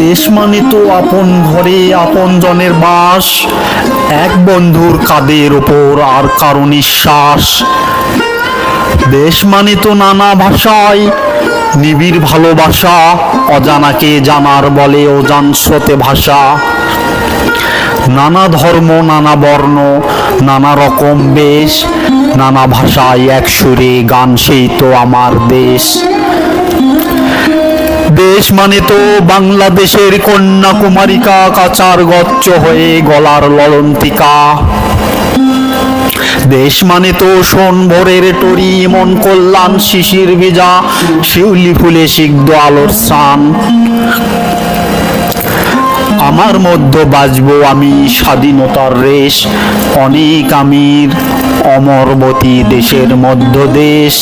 দেশ মানে তো আপন ঘরে আপন জনের বাস। এক বন্ধুর কাদের ওপর আর কারও নিঃশ্বাস। দেশ মানে তো নানা ভাষায় নিবিড় ভালোবাসা, অজানাকে জানার বলে অজান স্রোতে ভাষা। নানা ধর্ম, নানা বর্ণ, নানা রকম বেশ, নানা ভাষায় এক সুরে গান সেই তো আমার দেশ। দেশ মানে তো বাংলাদেশের কন্যাকুমারিকা কাচার গচ্ছ হয়ে গলার ললন্তিকা। দেশ মানে তো সোন ভোরের টরি, মন কল্যাণ শিশির ভেজা, শিউলি ফুলে সিগ্ধ আলোর স্নান। আমার মধ্য বাজবো আমি স্বাধীনতার রেশ, অনেক আমির অমরবতী দেশের মধ্য দেশ